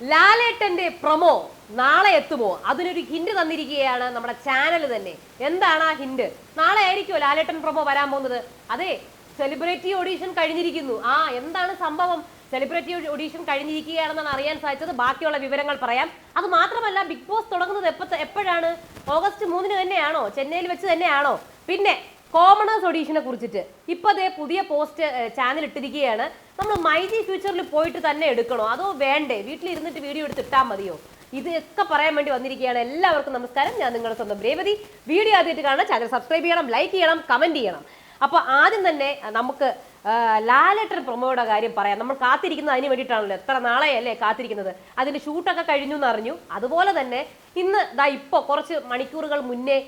ലാലേട്ടന്റെ പ്രൊമോ നാളെ എത്തുമോ? അതിനൊരു ഹിന്റ് തന്നിരിക്കുകയാണ് നമ്മുടെ ചാനൽ തന്നെ. എന്താണ് ആ ഹിന്റ് നാളെ ആയിരിക്കുമോ ലാലേട്ടൻ പ്രൊമോ വരാൻ പോകുന്നത്? അതെ സെലിബ്രിറ്റി ഓഡീഷൻ കഴിഞ്ഞിരിക്കുന്നു. ആ എന്താണ് സംഭവം? സെലിബ്രിറ്റി ഓഡീഷൻ കഴിഞ്ഞിരിക്കുകയാണെന്നാണ് അറിയാൻ സാധിച്ചത്. ബാക്കിയുള്ള വിവരങ്ങൾ പറയാം. അത് മാത്രമല്ല ബിഗ് ബോസ് തുടങ്ങുന്നത് എപ്പോ എപ്പോഴാണ്? ഓഗസ്റ്റ് മൂന്നിന് തന്നെയാണോ? ചെന്നൈയിൽ വെച്ച് തന്നെയാണോ? പിന്നെ കോമണേഴ്സ് ഒഡീഷനെ കുറിച്ചിട്ട്. ഇപ്പൊ അതേ പുതിയ പോസ്റ്റ് ചാനൽ ഇട്ടിരിക്കുകയാണ്. നമ്മൾ മൈജി ഫ്യൂച്ചറിൽ പോയിട്ട് തന്നെ എടുക്കണോ? അതോ വേണ്ടേ? വീട്ടിലിരുന്നിട്ട് വീഡിയോ എടുത്ത് ഇട്ടാൽ മതിയോ? ഇതൊക്കെ പറയാൻ വേണ്ടി വന്നിരിക്കുകയാണ്. എല്ലാവർക്കും നമസ്കാരം. ഞാൻ നിങ്ങളുടെ സ്വന്തം രേവതി. വീഡിയോ ആദ്യമായിട്ട് കാണാൻ ചാനൽ സബ്സ്ക്രൈബ് ചെയ്യണം ലൈക്ക് ചെയ്യണം കമന്റ് ചെയ്യണം. അപ്പൊ ആദ്യം തന്നെ നമുക്ക് ലാലേട്ടൻ പ്രൊമോയുടെ കാര്യം പറയാം. നമ്മൾ കാത്തിരിക്കുന്നത് അതിന് വേണ്ടിയിട്ടാണല്ലോ എത്ര നാളെയല്ലേ കാത്തിരിക്കുന്നത്. അതിന്റെ ഷൂട്ടൊക്കെ കഴിഞ്ഞു എന്ന് അറിഞ്ഞു അതുപോലെ തന്നെ ഇന്ന് ദാ ഇപ്പോൾ കുറച്ച് മണിക്കൂറുകൾ മുന്നേ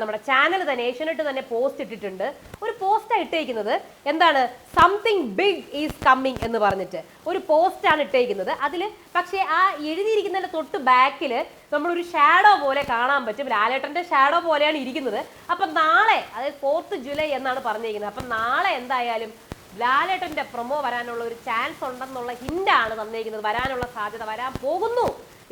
നമ്മുടെ ചാനൽ തന്നെ ഏഷ്യനെട്ട് തന്നെ പോസ്റ്റ് ഇട്ടിട്ടുണ്ട്. ഒരു പോസ്റ്റാണ് ഇട്ടേക്കുന്നത് എന്താണ്? സംതിങ് ബിഗ് ഈസ് കമ്മിങ് എന്ന് പറഞ്ഞിട്ട്. ഒരു പോസ്റ്റാണ് ഇട്ടേക്കുന്നത്. അതിൽ പക്ഷേ ആ എഴുതിയിരിക്കുന്നതിന്റെ തൊട്ട് ബാക്കിൽ നമ്മളൊരു ഷാഡോ പോലെ കാണാൻ പറ്റും. ലാലേട്ടന്റെ ഷാഡോ പോലെയാണ് ഇരിക്കുന്നത്. അപ്പം നാളെ അതായത് ഫോർത്ത് ജൂലൈ എന്നാണ് പറഞ്ഞിരിക്കുന്നത്. അപ്പം നാളെ എന്തായാലും ലാലേട്ടന്റെ പ്രൊമോ വരാനുള്ള ഒരു ചാൻസ് ഉണ്ടെന്നുള്ള ഹിന്റാണ് തന്നേക്കുന്നത് വരാനുള്ള സാധ്യത വരാൻ പോകുന്നു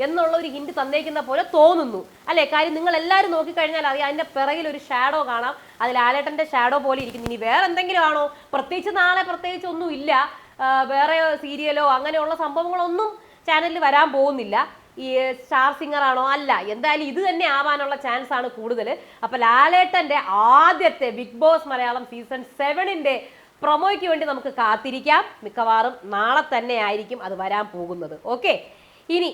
എന്നുള്ള ഒരു ഹിന്റ് തന്നേക്കുന്ന പോലെ തോന്നുന്നു. അല്ലേ? കാര്യം നിങ്ങൾ എല്ലാവരും നോക്കിക്കഴിഞ്ഞാൽ അറിയാം അതിന്റെ പിറകിൽ ഒരു ഷാഡോ കാണാം. അത് ലാലേട്ടന്റെ ഷാഡോ പോലെ ഇരിക്കുന്നു. ഇനി വേറെ എന്തെങ്കിലും ആണോ? പ്രത്യേകിച്ച് നാളെ പ്രത്യേകിച്ച് ഒന്നും ഇല്ല വേറെ സീരിയലോ അങ്ങനെയുള്ള സംഭവങ്ങളൊന്നും ചാനലിൽ വരാൻ പോകുന്നില്ല. ഈ സ്റ്റാർ സിംഗർ ആണോ? അല്ല. എന്തായാലും ഇത് തന്നെ ആവാനുള്ള ചാൻസ് ആണ് കൂടുതൽ അപ്പൊ ലാലേട്ടന്റെ ആദ്യത്തെ ബിഗ് ബോസ് മലയാളം സീസൺ സെവനിന്റെ പ്രൊമോയ്ക്ക് വേണ്ടി നമുക്ക് കാത്തിരിക്കാം. മിക്കവാറും നാളെ തന്നെ ആയിരിക്കും അത് വരാൻ പോകുന്നത്. ഓക്കെ ഇനി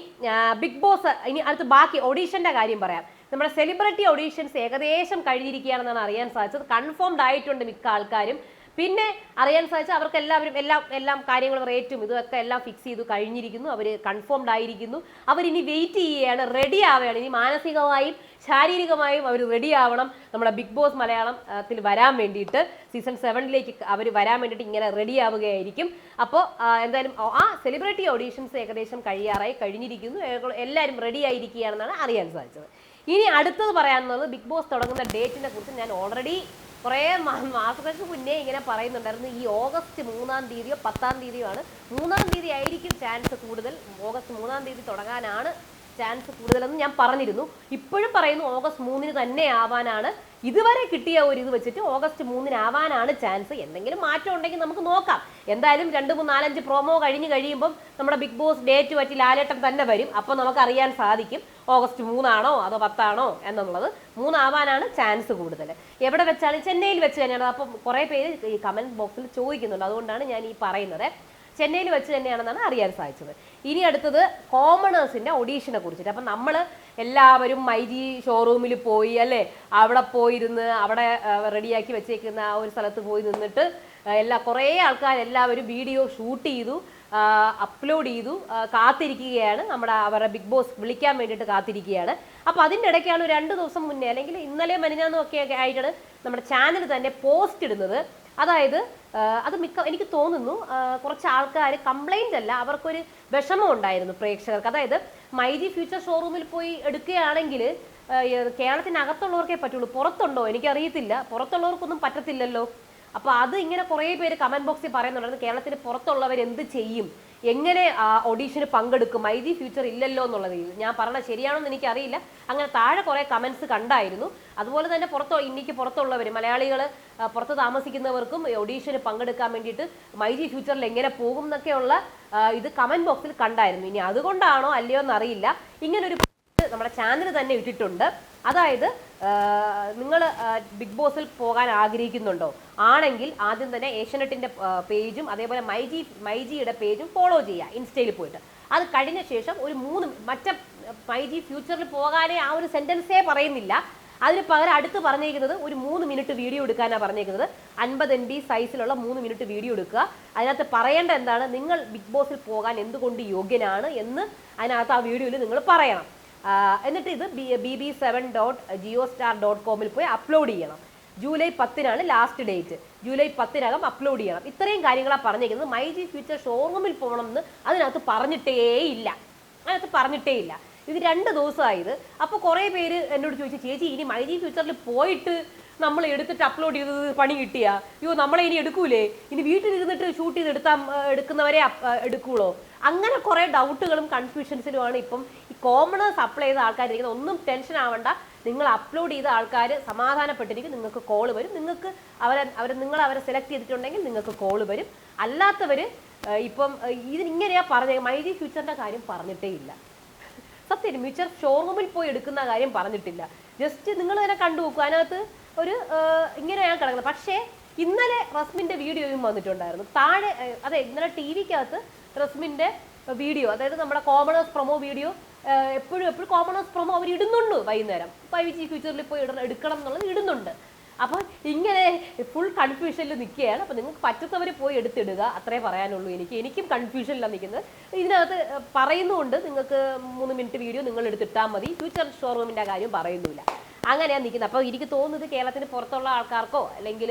ബിഗ് ബോസ് ഇനി അടുത്ത് ബാക്കി ഓഡീഷന്റെ കാര്യം പറയാം. നമ്മുടെ സെലിബ്രിറ്റി ഓഡീഷൻസ് ഏകദേശം കഴിഞ്ഞിരിക്കുകയാണെന്നാണ് അറിയാൻ സാധിച്ചത്. കൺഫേംഡ് ആയിട്ടുണ്ട് മിക്ക ആൾക്കാരും. പിന്നെ അറിയാൻ സാധിച്ച അവർക്ക് എല്ലാവരും എല്ലാം എല്ലാം കാര്യങ്ങളും റേറ്റും ഇതൊക്കെ എല്ലാം ഫിക്സ് ചെയ്തു കഴിഞ്ഞിരിക്കുന്നു. അവർ കൺഫേംഡ് ആയിരിക്കുന്നു. അവരിനി വെയിറ്റ് ചെയ്യുകയാണ് റെഡി ആവുകയാണ്. ഇനി മാനസികമായും ശാരീരികമായും അവർ റെഡി ആവണം. നമ്മുടെ ബിഗ് ബോസ് മലയാളത്തിൽ വരാൻ വേണ്ടിയിട്ട്. സീസൺ സെവനിലേക്ക് അവർ വരാൻ വേണ്ടിയിട്ട് ഇങ്ങനെ റെഡി ആവുകയായിരിക്കും. അപ്പോൾ എന്തായാലും ആ സെലിബ്രിറ്റി ഓഡീഷൻസ് ഏകദേശം കഴിയാറായി കഴിഞ്ഞിരിക്കുന്നു. എല്ലാവരും റെഡി ആയിരിക്കുകയാണെന്നാണ് അറിയാൻ സാധിച്ചത്. ഇനി അടുത്തത് പറയാനുള്ളത് ബിഗ് ബോസ് തുടങ്ങുന്ന ഡേറ്റിനെ കുറിച്ച് ഞാൻ ഓൾറെഡി കുറേ മാസങ്ങൾക്ക് മുന്നേ ഇങ്ങനെ പറയുന്നുണ്ടായിരുന്നു ഈ ഓഗസ്റ്റ് മൂന്നാം തീയതിയോ പത്താം തീയതിയോ ആണ്. മൂന്നാം തീയതി ആയിരിക്കും ചാൻസ് കൂടുതൽ. ഓഗസ്റ്റ് മൂന്നാം തീയതി തുടങ്ങാനാണ് ചാൻസ് കൂടുതലെന്ന് ഞാൻ പറഞ്ഞിരുന്നു. ഇപ്പോഴും പറയുന്നു ഓഗസ്റ്റ് മൂന്നിന് തന്നെ ആവാനാണ്. ഇതുവരെ കിട്ടിയ ഒരു ഇത് വെച്ചിട്ട് ഓഗസ്റ്റ് മൂന്നിനാവാനാണ് ചാൻസ്. എന്തെങ്കിലും മാറ്റം ഉണ്ടെങ്കിൽ നമുക്ക് നോക്കാം. എന്തായാലും രണ്ട് മൂന്ന് നാലഞ്ച് പ്രൊമോ കഴിഞ്ഞ് കഴിയുമ്പം നമ്മുടെ ബിഗ് ബോസ് ഡേറ്റ് പറ്റി ലാലേട്ടൻ തന്നെ വരും. അപ്പോൾ നമുക്ക് അറിയാൻ സാധിക്കും ഓഗസ്റ്റ് മൂന്നാണോ അതോ പത്താണോ എന്നുള്ളത്. മൂന്നാവാനാണ് ചാൻസ് കൂടുതൽ. എവിടെ വെച്ചാണ് ചെന്നൈയിൽ വെച്ച് തന്നെയാണ്. അപ്പം കുറേ പേര് ഈ കമന്റ് ബോക്സിൽ ചോദിക്കുന്നുണ്ട്. അതുകൊണ്ടാണ് ഞാൻ ഈ പറയുന്നത്. ചെന്നൈയിൽ വെച്ച് തന്നെയാണെന്നാണ് അറിയാൻ സാധിച്ചത്. ഇനി അടുത്തത് കോമണേഴ്സിന്റെ ഒഡീഷനെ കുറിച്ചിട്ട്. അപ്പം നമ്മൾ എല്ലാവരും മൈജി ഷോറൂമിൽ പോയി അല്ലേ? അവിടെ പോയിരുന്ന് അവിടെ റെഡിയാക്കി വെച്ചേക്കുന്ന ആ ഒരു സ്ഥലത്ത് പോയി നിന്നിട്ട് എല്ലാ കുറേ ആൾക്കാർ എല്ലാവരും വീഡിയോ ഷൂട്ട് ചെയ്തു അപ്ലോഡ് ചെയ്തു കാത്തിരിക്കുകയാണ്. നമ്മുടെ അവരുടെ ബിഗ് ബോസ് വിളിക്കാൻ വേണ്ടിയിട്ട് കാത്തിരിക്കുകയാണ്. അപ്പോൾ അതിന്റെ ഇടയ്ക്കാണ് രണ്ട് ദിവസം മുന്നേ അല്ലെങ്കിൽ ഇന്നലെ മനിഞ്ഞാന്നും ഒക്കെ ആയിട്ടാണ് നമ്മുടെ ചാനൽ തന്നെ പോസ്റ്റ് ഇടുന്നത്. അതായത് അത് മിക്ക എനിക്ക് തോന്നുന്നു കുറച്ച് ആൾക്കാർ കംപ്ലൈന്റ് അല്ല അവർക്കൊരു വിഷമം ഉണ്ടായിരുന്നു പ്രേക്ഷകർക്ക്. അതായത് മൈജി ഫ്യൂച്ചർ ഷോറൂമിൽ പോയി എടുക്കുകയാണെങ്കിൽ കേരളത്തിനകത്തുള്ളവർക്കേ പറ്റുള്ളൂ. പുറത്തുണ്ടോ? എനിക്കറിയത്തില്ല. പുറത്തുള്ളവർക്കൊന്നും പറ്റത്തില്ലല്ലോ. അപ്പൊ അത് ഇങ്ങനെ കുറേ പേര് കമന്റ് ബോക്സിൽ പറയുന്നുണ്ടായിരുന്നു കേരളത്തിന് പുറത്തുള്ളവർ എന്ത് ചെയ്യും? എങ്ങനെ ഓഡീഷന് പങ്കെടുക്കും? ഐ ജി ഫ്യൂച്ചർ ഇല്ലല്ലോ എന്നുള്ളത് ഞാൻ പറഞ്ഞ ശരിയാണോന്ന് എനിക്കറിയില്ല. അങ്ങനെ താഴെ കുറേ കമന്റ്സ് കണ്ടായിരുന്നു. അതുപോലെ തന്നെ പുറത്ത് ഇന്ത്യയ്ക്ക് പുറത്തുള്ളവർ മലയാളികൾ പുറത്ത് താമസിക്കുന്നവർക്കും ഓഡീഷന് പങ്കെടുക്കാൻ വേണ്ടിയിട്ട് മൈജി ഫ്യൂച്ചറിൽ എങ്ങനെ പോകും എന്നൊക്കെയുള്ള ഇത് കമന്റ് ബോക്സിൽ കണ്ടായിരുന്നു. ഇനി അതുകൊണ്ടാണോ അല്ലയോ എന്നറിയില്ല ഇങ്ങനൊരു നമ്മുടെ ചാനൽ തന്നെ ഇട്ടിട്ടുണ്ട്. അതായത് നിങ്ങൾ ബിഗ് ബോസിൽ പോകാൻ ആഗ്രഹിക്കുന്നുണ്ടോ? ആണെങ്കിൽ ആദ്യം തന്നെ ഏഷ്യനെറ്റിന്റെ പേജും അതേപോലെ മൈജി മൈജിയുടെ പേജും ഫോളോ ചെയ്യുക ഇൻസ്റ്റയിൽ പോയിട്ട്. അത് കഴിഞ്ഞ ശേഷം ഒരു മൂന്ന് മറ്റ മൈജി ഫ്യൂച്ചറിൽ പോകാനേ ആ ഒരു സെന്റൻസേ പറയുന്നില്ല. അതിന് പകരം അടുത്ത് പറഞ്ഞേക്കുന്നത് ഒരു മൂന്ന് മിനിറ്റ് വീഡിയോ എടുക്കാനാണ് പറഞ്ഞേക്കുന്നത് അൻപത് എം ബി സൈസിലുള്ള മൂന്ന് മിനിറ്റ് വീഡിയോ എടുക്കുക. അതിനകത്ത് പറയേണ്ട എന്താണ്? നിങ്ങൾ ബിഗ് ബോസിൽ പോകാൻ എന്തുകൊണ്ട് യോഗ്യനാണ് എന്ന് അതിനകത്ത് ആ വീഡിയോയിൽ നിങ്ങൾ പറയണം. എന്നിട്ട് ഇത് B B seven dot Jio star dot കോമിൽ പോയി അപ്ലോഡ് ചെയ്യണം. ജൂലൈ പത്തിനാണ് ലാസ്റ്റ് ഡേറ്റ് ജൂലൈ പത്തിനകം അപ്ലോഡ് ചെയ്യണം. ഇത്രയും കാര്യങ്ങളാണ് പറഞ്ഞിരിക്കുന്നത്. മൈ ജി ഫ്യൂച്ചർ ഷോറൂമിൽ പോകണം എന്ന് അതിനകത്ത് പറഞ്ഞിട്ടേ ഇല്ല അതിനകത്ത് പറഞ്ഞിട്ടേ ഇല്ല ഇത് രണ്ട് ദിവസമായത്. അപ്പോൾ കുറേ പേര് എന്നോട് ചോദിച്ചു ചേച്ചി ഇനി മൈ ജി ഫ്യൂച്ചറിൽ പോയിട്ട് നമ്മൾ എടുത്തിട്ട് അപ്ലോഡ് ചെയ്തത് പണി കിട്ടിയ? അയ്യോ നമ്മളെ ഇനി എടുക്കൂലേ? ഇനി വീട്ടിലിരുന്നിട്ട് ഷൂട്ട് ചെയ്ത് എടുത്താൽ എടുക്കുന്നവരെ ആ, അങ്ങനെ കുറേ ഡൗട്ടുകളും കൺഫ്യൂഷൻസിലുമാണ് ഇപ്പം ഈ സപ്ലൈ ചെയ്ത ആൾക്കാരിരിക്കുന്നത് ഒന്നും ടെൻഷൻ ആവണ്ട. നിങ്ങൾ അപ്ലോഡ് ചെയ്ത ആൾക്കാർ സമാധാനപ്പെട്ടിരിക്കും. നിങ്ങൾക്ക് കോൾ വരും. നിങ്ങൾക്ക് അവരെ അവർ നിങ്ങൾ അവരെ സെലക്ട് ചെയ്തിട്ടുണ്ടെങ്കിൽ നിങ്ങൾക്ക് കോൾ വരും. അല്ലാത്തവർ ഇപ്പം ഇതിനിങ്ങനെയാ പറഞ്ഞത്. മൈജി ഫ്യൂച്ചറിന്റെ കാര്യം പറഞ്ഞിട്ടേ ഇല്ല. സത്യം മ്യൂച്വൽ ഷോറൂമിൽ പോയി എടുക്കുന്ന കാര്യം പറഞ്ഞിട്ടില്ല. ജസ്റ്റ് നിങ്ങൾ തന്നെ കണ്ടു നോക്കുക അതിനകത്ത് ഒരു ഇങ്ങനെ ഞാൻ കിടക്കുന്നത്. പക്ഷേ ഇന്നലെ റസ്മിന്റെ വീഡിയോയും വന്നിട്ടുണ്ടായിരുന്നു. താഴെ അതെ ഇന്നലെ ടി വിക്കകത്ത് റസ്മിന്റെ വീഡിയോ അതായത് നമ്മുടെ കോമണേഴ്സ് പ്രൊമോ വീഡിയോ എപ്പോഴും എപ്പോഴും കോമണേഴ്സ് പ്രൊമോ അവർ ഇടുന്നുണ്ട് വൈകുന്നേരം. ഫൈവ് ജി ഫ്യൂച്ചറിൽ ഇപ്പോൾ ഇടണം എടുക്കണം എന്നുള്ളത് ഇടുന്നുണ്ട്. അപ്പോൾ ഇങ്ങനെ ഫുൾ കൺഫ്യൂഷനിൽ നിൽക്കുകയാണ് അപ്പോൾ നിങ്ങൾക്ക് പറ്റത്തവർ പോയി എടുത്തിടുക. അത്രേ പറയാനുള്ളൂ എനിക്ക്. എനിക്കും കൺഫ്യൂഷനിലാണ് നിൽക്കുന്നത് ഇതിനകത്ത് പറയുന്നുണ്ട്. നിങ്ങൾക്ക് മൂന്ന് മിനിറ്റ് വീഡിയോ നിങ്ങൾ എടുത്തിട്ടാൽ മതി. ഫ്യൂച്ചർ ഷോറൂമിന്റെ കാര്യം പറയുന്നില്ല. അങ്ങനെയാണ് നിൽക്കുന്നത് അപ്പോൾ എനിക്ക് തോന്നുന്നത് കേരളത്തിന് പുറത്തുള്ള ആൾക്കാർക്കോ അല്ലെങ്കിൽ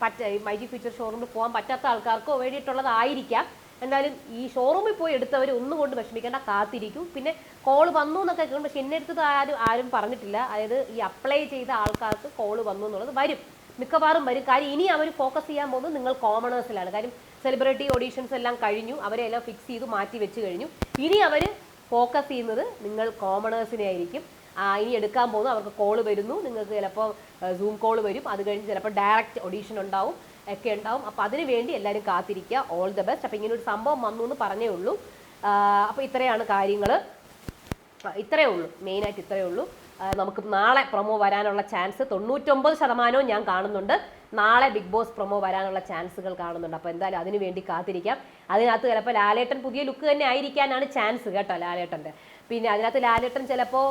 പറ്റ മൈജി ഫ്യൂച്ചർ ഷോറൂമിൽ പോകാൻ പറ്റാത്ത ആൾക്കാർക്കോ വേണ്ടിയിട്ടുള്ളതായിരിക്കാം. എന്തായാലും ഈ ഷോറൂമിൽ പോയി എടുത്തവർ ഒന്നും കൊണ്ട് വിഷമിക്കേണ്ട കാത്തിരിക്കും. പിന്നെ കോൾ വന്നു എന്നൊക്കെ കേൾക്കും പക്ഷെ എന്നെ എടുത്തത് ആരും ആരും പറഞ്ഞിട്ടില്ല. അതായത് ഈ അപ്ലൈ ചെയ്ത ആൾക്കാർക്ക് കോൾ വന്നു എന്നുള്ളത് വരും. മിക്കവാറും വരും. കാര്യം ഇനി അവർ ഫോക്കസ് ചെയ്യാൻ പോകുന്നത് നിങ്ങൾ കോമണേഴ്സിലാണ് കാര്യം സെലിബ്രിറ്റി ഓഡീഷൻസ് എല്ലാം കഴിഞ്ഞു. അവരെ എല്ലാം ഫിക്സ് ചെയ്തു മാറ്റി വെച്ച് കഴിഞ്ഞു. ഇനി അവർ ഫോക്കസ് ചെയ്യുന്നത് നിങ്ങൾ കോമണേഴ്സിനെ ആയിരിക്കും. ഇനി എടുക്കാൻ പോകുന്നു. അവർക്ക് കോൾ വരുന്നു. നിങ്ങൾക്ക് ചിലപ്പോൾ സൂം കോൾ വരും. അത് കഴിഞ്ഞ് ചിലപ്പോൾ ഡയറക്റ്റ് ഓഡീഷൻ ഉണ്ടാവും. ഒക്കെ ഉണ്ടാവും. അപ്പോൾ അതിന് വേണ്ടി എല്ലാവരും കാത്തിരിക്കുക. ഓൾ ദ ബെസ്റ്റ് അപ്പോൾ ഇങ്ങനെ ഒരു സംഭവം വന്നു എന്ന് പറഞ്ഞേ ഉള്ളൂ. അപ്പോൾ ഇത്രയാണ് കാര്യങ്ങൾ ഇത്രയേ ഉള്ളൂ. മെയിനായിട്ട് ഇത്രയേ ഉള്ളൂ. നമുക്ക് നാളെ പ്രൊമോ വരാനുള്ള ചാൻസ് തൊണ്ണൂറ്റൊമ്പത് ശതമാനവും ഞാൻ കാണുന്നുണ്ട്. നാളെ ബിഗ് ബോസ് പ്രൊമോ വരാനുള്ള ചാൻസുകൾ കാണുന്നുണ്ട്. അപ്പോൾ എന്തായാലും അതിനു വേണ്ടി കാത്തിരിക്കാം. അതിനകത്ത് ചിലപ്പോൾ ലാലേട്ടൻ പുതിയ ലുക്ക് തന്നെ ആയിരിക്കാനാണ് ചാൻസ് കേട്ടോ ലാലേട്ടന്റെ പിന്നെ അതിനകത്ത് ലാലേട്ടൻ ചിലപ്പോൾ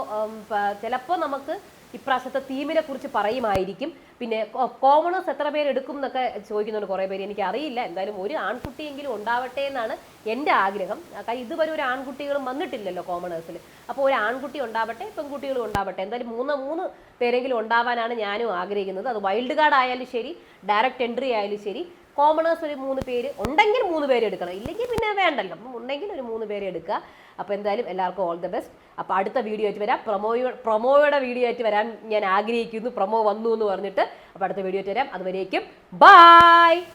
ചിലപ്പോൾ നമുക്ക് ഇപ്രാവശ്യത്തെ തീമിനെ കുറിച്ച് പറയുമായിരിക്കും. പിന്നെ കോമണേഴ്സ് എത്ര പേര് എടുക്കും എന്നൊക്കെ ചോദിക്കുന്നുണ്ട് കുറേ പേര്. എനിക്ക് അറിയില്ല എന്തായാലും ഒരു ആൺകുട്ടിയെങ്കിലും ഉണ്ടാവട്ടെ എന്നാണ് എന്റെ ആഗ്രഹം. കാരണം ഇതുവരെ ഒരു ആൺകുട്ടികളും വന്നിട്ടില്ലല്ലോ കോമണേഴ്സിൽ അപ്പോൾ ഒരു ആൺകുട്ടി ഉണ്ടാവട്ടെ പെൺകുട്ടികളും ഉണ്ടാവട്ടെ. എന്തായാലും മൂന്ന് മൂന്ന് പേരെങ്കിലും ഉണ്ടാവാനാണ് ഞാനും ആഗ്രഹിക്കുന്നത്. അത് വൈൽഡ് കാർഡ് ആയാലും ശരി ഡയറക്റ്റ് എൻട്രി ആയാലും ശരി. കോമണേഴ്സ് ഒരു മൂന്ന് പേര് ഉണ്ടെങ്കിൽ മൂന്ന് പേര് എടുക്കണം. ഇല്ലെങ്കിൽ പിന്നെ വേണ്ടല്ലോ. ഉണ്ടെങ്കിൽ ഒരു മൂന്ന് പേര് എടുക്കുക. അപ്പോൾ എന്തായാലും എല്ലാവർക്കും ഓൾ ദ ബെസ്റ്റ് അപ്പോൾ അടുത്ത വീഡിയോ ആയിട്ട് വരാം. പ്രൊമോയോ പ്രൊമോയുടെ വീഡിയോ ആയിട്ട് വരാൻ ഞാൻ ആഗ്രഹിക്കുന്നു. പ്രൊമോ വന്നു എന്ന് പറഞ്ഞിട്ട്. അപ്പോൾ അടുത്ത വീഡിയോ ആയിട്ട് വരാം. അതുവരേക്കും ബായ്